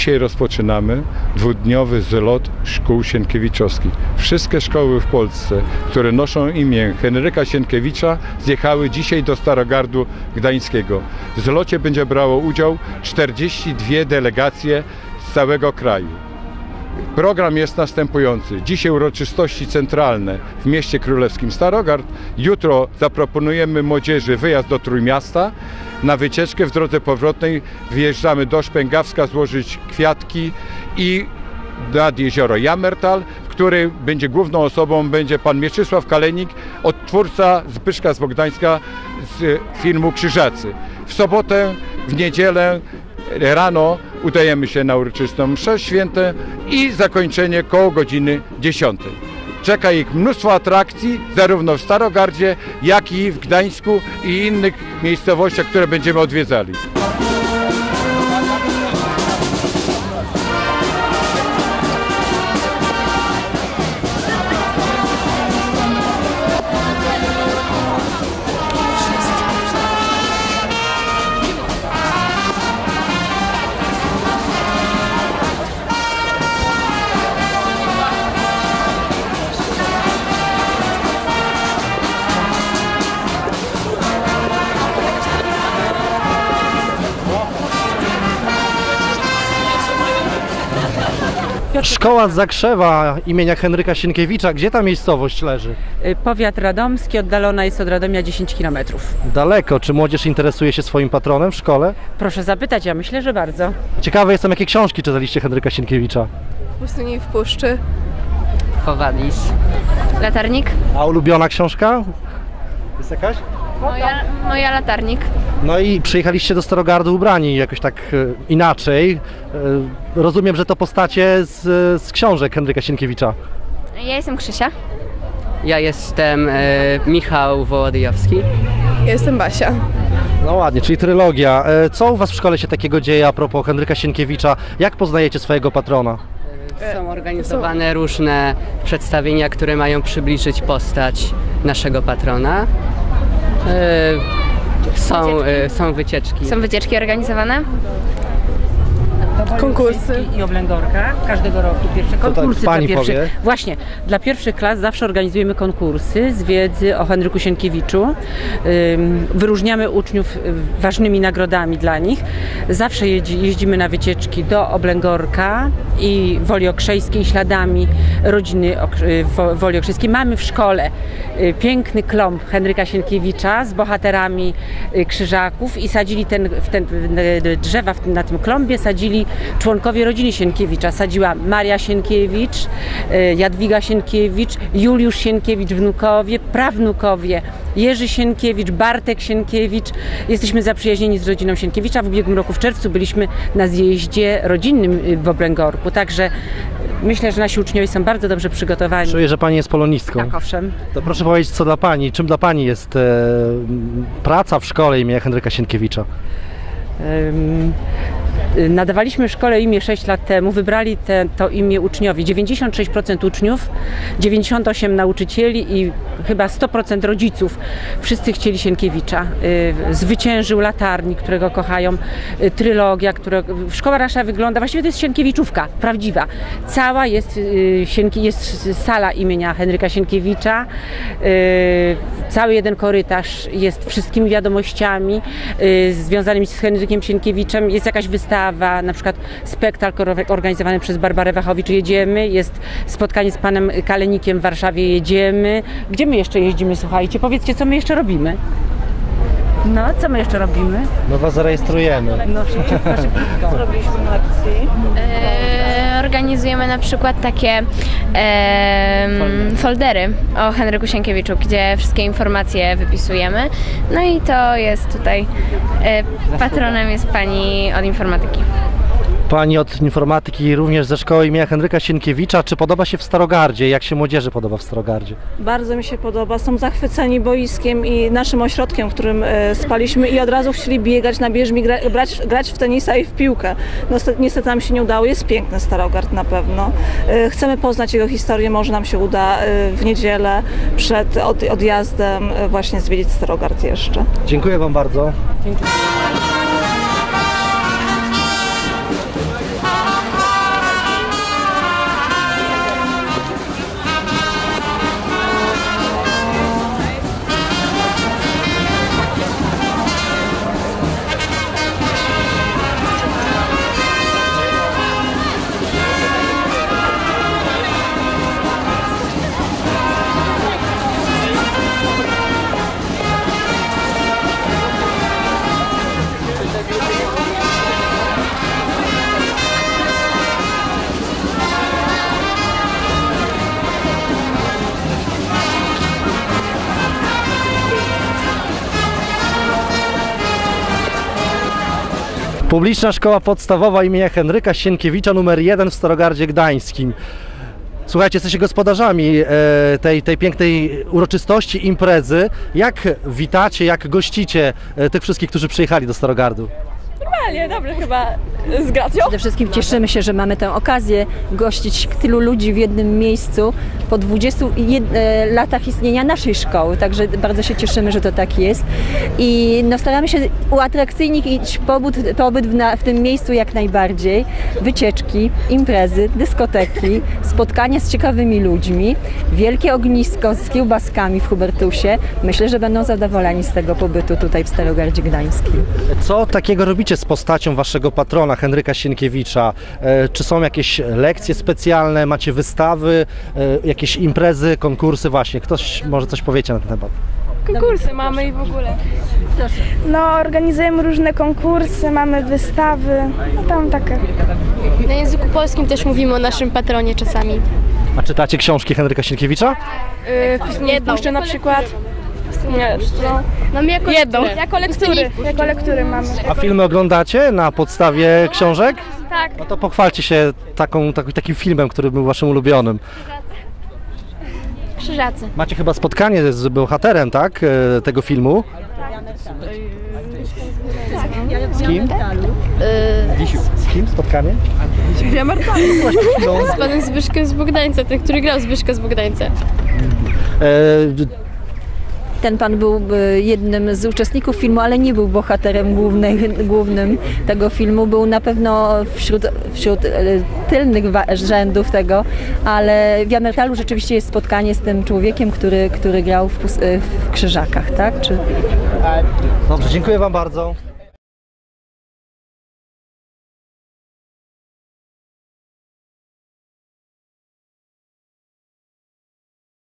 Dzisiaj rozpoczynamy dwudniowy zlot szkół sienkiewiczowskich. Wszystkie szkoły w Polsce, które noszą imię Henryka Sienkiewicza, zjechały dzisiaj do Starogardu Gdańskiego. W zlocie będzie brało udział 42 delegacje z całego kraju. Program jest następujący. Dzisiaj uroczystości centralne w mieście królewskim Starogard. Jutro zaproponujemy młodzieży wyjazd do Trójmiasta. Na wycieczkę w drodze powrotnej wyjeżdżamy do Szpęgawska złożyć kwiatki i nad jezioro Jamertal, w której będzie główną osobą będzie pan Mieczysław Kalenik, odtwórca Zbyszka z Bogdańska z filmu Krzyżacy. W sobotę, w niedzielę rano udajemy się na uroczystą mszę świętę i zakończenie koło godziny 10. Czeka ich mnóstwo atrakcji, zarówno w Starogardzie, jak i w Gdańsku i innych miejscowościach, które będziemy odwiedzali. Szkoła z Zakrzewa imienia Henryka Sienkiewicza. Gdzie ta miejscowość leży? Y, Powiat radomski, oddalona jest od Radomia 10 km. Daleko. Czy młodzież interesuje się swoim patronem w szkole? Proszę zapytać, ja myślę, że bardzo. Ciekawe jestem, jakie książki czytaliście Henryka Sienkiewicza. Pustyni w puszczy. Fowadis. Latarnik? A ulubiona książka? Jest jakaś? Moja, moja latarnik. No i przyjechaliście do Starogardu ubrani jakoś tak e, inaczej. E, rozumiem, że to postacie z, z książek Henryka Sienkiewicza. Ja jestem Krzysia. Ja jestem e, Michał Wołodyjowski. Ja jestem Basia. No ładnie, czyli trylogia. E, co u Was w szkole się takiego dzieje a propos Henryka Sienkiewicza? Jak poznajecie swojego patrona? Są organizowane różne przedstawienia, które mają przybliżyć postać naszego patrona. E, są, e, są wycieczki. Są wycieczki organizowane? Konkursy. I oblęgorka każdego roku. Pierwsze tak konkursy pani dla pierwszych. powie. Właśnie, dla pierwszych klas zawsze organizujemy konkursy z wiedzy o Henryku Sienkiewiczu. Wyróżniamy uczniów ważnymi nagrodami dla nich. Zawsze jeździ, jeździmy na wycieczki do Oblęgorka i Woli Okrzejskiej śladami rodziny y, Wo- Woli Okrzejskiej. Mamy w szkole y, piękny klomb Henryka Sienkiewicza z bohaterami krzyżaków i sadzili ten, w ten, y, drzewa w tym, na tym klombie sadzili członkowie rodziny Sienkiewicza. Sadziła Maria Sienkiewicz, y, Jadwiga Sienkiewicz, Juliusz Sienkiewicz, wnukowie, prawnukowie, Jerzy Sienkiewicz, Bartek Sienkiewicz. Jesteśmy zaprzyjaźnieni z rodziną Sienkiewicza. W ubiegłym roku w czerwcu byliśmy na zjeździe rodzinnym y, w Oblęgorku, także myślę, że nasi uczniowie są bardzo dobrze przygotowani. Czuję, że Pani jest polonistką. Tak, owszem. To proszę powiedzieć, co dla Pani, czym dla Pani jest e, praca w szkole imienia Henryka Sienkiewicza? Y, Nadawaliśmy szkole imię 6 lat temu, wybrali te, to imię uczniowie. 96% uczniów, 98% nauczycieli i chyba 100% rodziców. Wszyscy chcieli Sienkiewicza. Y, Zwyciężył latarni, którego kochają, y, trylogia, które... Szkoła nasza wygląda, właściwie to jest Sienkiewiczówka, prawdziwa. Cała jest, jest sala imienia Henryka Sienkiewicza. Cały jeden korytarz jest wszystkimi wiadomościami związanymi z Henrykiem Sienkiewiczem. Jest jakaś wystawa, na przykład spektakl or- organizowany przez Barbarę Wachowicz Jedziemy, jest spotkanie z panem Kalenikiem w Warszawie Jedziemy. Gdzie my jeszcze jeździmy, słuchajcie? Powiedzcie, co my jeszcze robimy? No, co my jeszcze robimy? No Was zarejestrujemy. No, szybciutko, szybciutko. Zrobiliśmy akcji. E, organizujemy na przykład takie e, foldery o Henryku Sienkiewiczu, gdzie wszystkie informacje wypisujemy. No i to jest tutaj, e, patronem jest pani od informatyki. Pani od informatyki również ze szkoły imienia Henryka Sienkiewicza. Czy podoba się w Starogardzie? Jak się młodzieży podoba w Starogardzie? Bardzo mi się podoba. Są zachwyceni boiskiem i naszym ośrodkiem, w którym e, spaliśmy i od razu chcieli biegać na bieżni, gra, brać, grać w tenisa i w piłkę. No, niestety nam się nie udało. Jest piękny Starogard na pewno. E, chcemy poznać jego historię. Może nam się uda e, w niedzielę przed od, odjazdem właśnie zwiedzić Starogard jeszcze. Dziękuję Wam bardzo. Dziękuję. Publiczna Szkoła Podstawowa imienia Henryka Sienkiewicza numer 1 w Starogardzie Gdańskim. Słuchajcie, jesteście gospodarzami e, tej, tej pięknej uroczystości, imprezy. Jak witacie, jak gościcie e, tych wszystkich, którzy przyjechali do Starogardu? Nie, dobrze, chyba z gracją. Przede wszystkim cieszymy się, że mamy tę okazję gościć tylu ludzi w jednym miejscu po 20 jed- e, latach istnienia naszej szkoły, także bardzo się cieszymy, że to tak jest. I no, staramy się uatrakcyjnić pobyt, pobyt w, na, w tym miejscu jak najbardziej. Wycieczki, imprezy, dyskoteki, spotkania z ciekawymi ludźmi, wielkie ognisko z kiełbaskami w Hubertusie. Myślę, że będą zadowoleni z tego pobytu tutaj w Starogardzie Gdańskim. Co takiego robicie z postacią waszego patrona, Henryka Sienkiewicza? E, Czy są jakieś lekcje specjalne, macie wystawy, e, jakieś imprezy, konkursy? Właśnie, ktoś może coś powiecie na ten temat. Konkursy mamy i w ogóle. No, organizujemy różne konkursy, mamy wystawy, no tam takie. Na języku polskim też mówimy o naszym patronie czasami. A czytacie książki Henryka Sienkiewicza? Yy, Jedną. Puszczę na przykład. Nie, no. Mamy jako Jedną. lekturę. Jako lektury, jako lektury mamy. A filmy oglądacie na podstawie książek? Tak. No to pochwalcie się taką, taki, takim filmem, który był waszym ulubionym. Krzyżacy. Macie chyba spotkanie z bohaterem, tak? e, Tego filmu. Z kim? Z kim spotkanie? Z panem Zbyszkiem z Bogdańca, ten, który grał Zbyszka z Bogdańca. E, Ten pan był y, jednym z uczestników filmu, ale nie był bohaterem główny, głównym tego filmu. Był na pewno wśród, wśród y, tylnych rzędów tego, ale w Jamertalu rzeczywiście jest spotkanie z tym człowiekiem, który, który grał w, y, w Krzyżakach, tak? Czy... Dobrze, dziękuję wam bardzo.